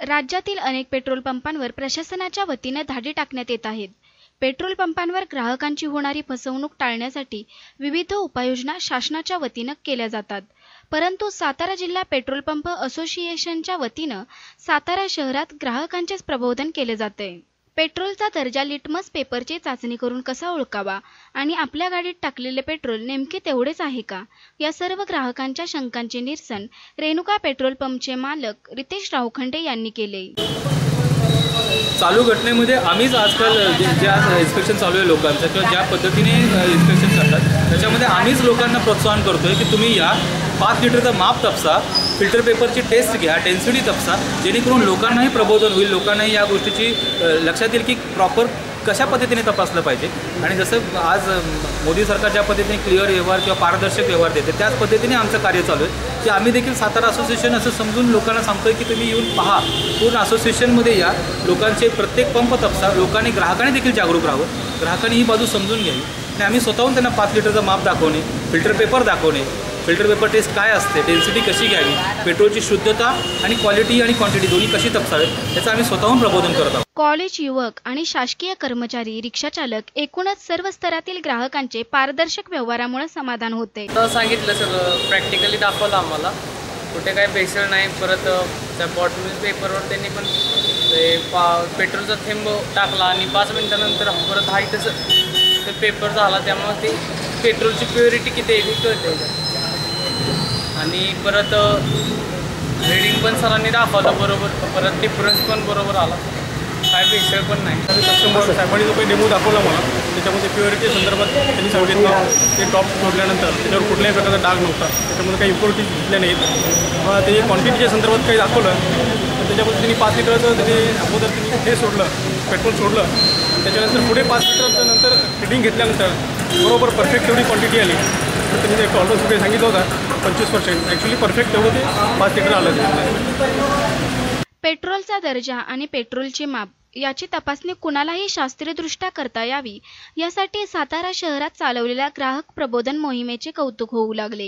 राज्यातील अनेक पेट्रोल पंपांवर प्रशासनाच्या वतीनं धाडी टाकण्यात येत आहेत. पेट्रोल पंपांवर ग्राहकांची होणारी फसवणूक टाळण्यासाठी विविध उपाययोजना शासनाच्या वतीनं केल्या जातात. परंतु सातारा जिल्हा पेट्रोल पंप असोसिएशनच्या वतीनं सातारा शहरात ग्राहकांचेच प्रबोधन केले जाते पेट्रोलचा दर्जा लिटमस पेपरची चाचणी करून कसा ओळखावा? आणि आपल्या गाडीत टाकलेले पेट्रोल नेमके तेवढेच आहे का? या सर्व ग्राहकांच्या शंकांचे निरसन रेणुका पेट्रोल पंपचे मालक रितेश रावखंडे यांनी केले. चालू घटनेमध्ये आम्हीच आजकाल जे ज्या इन्स्पेक्शन चालू आहे लोकांचं किंवा ज्या पद्धतीने इन्स्पेक्शन करतात त्याच्यामध्ये आम्हीच लोकांना प्रोत्साहन करतोय की तुम्ही या पाच लिटरचा माप तपसा फिल्टर पेपरची टेस्ट घ्या टेन्सिटी तपसा जेणेकरून लोकांनाही प्रबोधन होईल लोकांनाही या गोष्टीची लक्षात येईल की प्रॉपर कशा पद्धतीने तपासलं पाहिजे? आणि जसं आज मोदी सरकार ज्या पद्धतीने क्लिअर व्यवहार किंवा पारदर्शक व्यवहार देते त्याच पद्धतीने आमचं कार्य चालू आहे. की आम्ही देखील सातारा असोसिएशन असं समजून लोकांना सांगतोय की तुम्ही येऊन पहा. पूर्ण असोसिएशनमध्ये या. लोकांचे प्रत्येक पंप तपसा. लोकांनी ग्राहकांनी देखील जागरूक राहावं. ग्राहकांनी ही बाजू समजून घ्यावी. आणि आम्ही स्वतःहून त्यांना पाच लिटरचा माप दाखवणे फिल्टर पेपर दाखवणे फिल्टर पेपर टेस्ट काय असते डेन्सिटी कशी घ्यावी पेट्रोलची शुद्धता आणि क्वालिटी आणि क्वांटिटी दोन्ही कशी तपसावेत याचं आम्ही स्वतःहून प्रबोधन करत आहोत. कॉलेज युवक आणि शासकीय कर्मचारी रिक्षाचालक एकूणच सर्व स्तरातील ग्राहकांचे पारदर्शक व्यवहारामुळे समाधान होते. तर सांगितलं सगळं प्रॅक्टिकली दाखवलं आम्हाला. कुठे काही भेसळ नाही परत त्या बॉटल पेपरवर त्यांनी पण ते पा पेट्रोलचा थेंब टाकला आणि पाच मिनटानंतर परत हाय तसं ते पेपर झाला त्यामुळे ते पेट्रोलची प्युरिटी किती आहे ती कळते आणि परत रेडिंग पण सरांनी दाखवलं बरोबर. परत डिफरन्स पण बरोबर आला. काय भेसळ पण नाही. कस्टमर साहेबांनी जो काही डेमो दाखवला मला त्याच्यामध्ये प्युरिटी संदर्भात त्यांनी सांगितलं ते टॉप सोडल्यानंतर त्याच्यावर कुठल्याही प्रकारचा डाग नव्हता. त्याच्यामध्ये काही इम्प्युरिटी दिसल्या नाहीत. मग त्याच्या क्वांटिटीच्या संदर्भात काही दाखवलं तर त्याच्यामध्ये त्यांनी पाच लिटरचं त्यांनी अगोदर त्यांनी हे सोडलं पेट्रोल सोडलं त्याच्यानंतर पुढे पाच लिटरचं नंतर रिडिंग घेतल्यानंतर बरोबर परफेक्ट एवढी क्वांटिटी आली. तर त्यांनी एक टॉलरन्स वगैरे सांगितलं होता पंचवीस पर्सेंट ॲक्च्युली परफेक्ट तेवढं ते. पाच लिटर आलं त्याच्यामध्ये पेट्रोलचा दर्जा आणि पेट्रोलचे माप याची तपासणी कुणालाही शास्त्रीयदृष्ट्या करता यावी. यासाठी सातारा शहरात चालवलेल्या ग्राहक प्रबोधन मोहिमेचे कौतुक होऊ लागले.